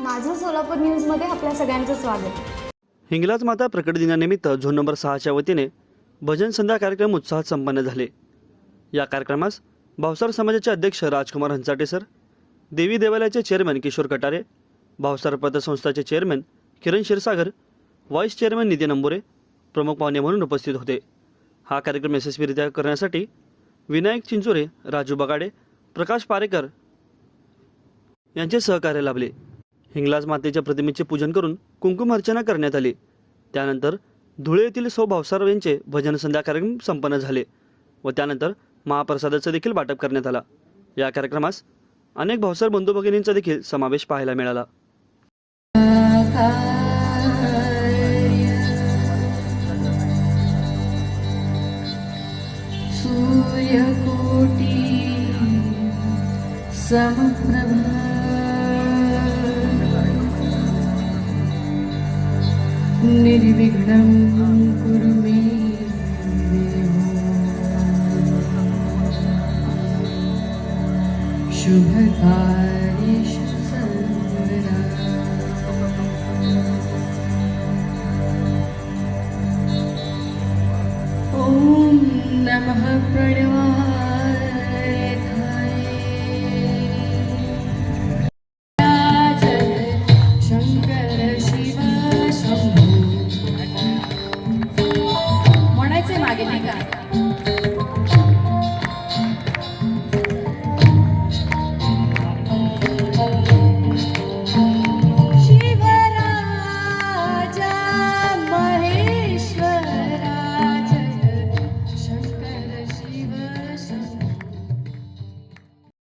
माझं सोलापूर न्यूजमध्ये आपल्या सगळ्यांचं स्वागत. हिंगलाज माता प्रकट दिनानिमित्त झोन नंबर सहाच्या वतीने भजन संध्या कार्यक्रम उत्साहात संपन्न झाले. या कार्यक्रमास भावसार समाजाचे अध्यक्ष राजकुमार हंचाटे सर देवी देवालयाचे chairman Kishor Katare Bhavsar पतसंस्थाचे chairman Kiran Kshirsagar vice chairman Nitin Ambure प्रमुख पाहुणे म्हणून उपस्थित होते. हा कार्यक्रम यशस्वीरित्या करण्यासाठी विनायक चिंचोरे राजू बगाडे प्रकाश पारेकर यांचे सहकार्य लाभले. हिंगलाज मातेच्या प्रतिमेचे पूजन करून कुंकुम अर्चना करण्यात आली. त्यानंतर धुळे येथील सौ भावसार यांचे भजन संध्या कार्यक्रम संपन्न झाले व त्यानंतर महाप्रसादाचं देखील वाटप करण्यात आला. या कार्यक्रमास अनेक भावसार बंधू भगिनींचा देखील समावेश पाहायला मिळाला. सूर्यकोटी समप्रभा निर्विघ्नं कुरु मे देवो। शुभकार्येषु सर्वदा ॐ नमः प्रणवाय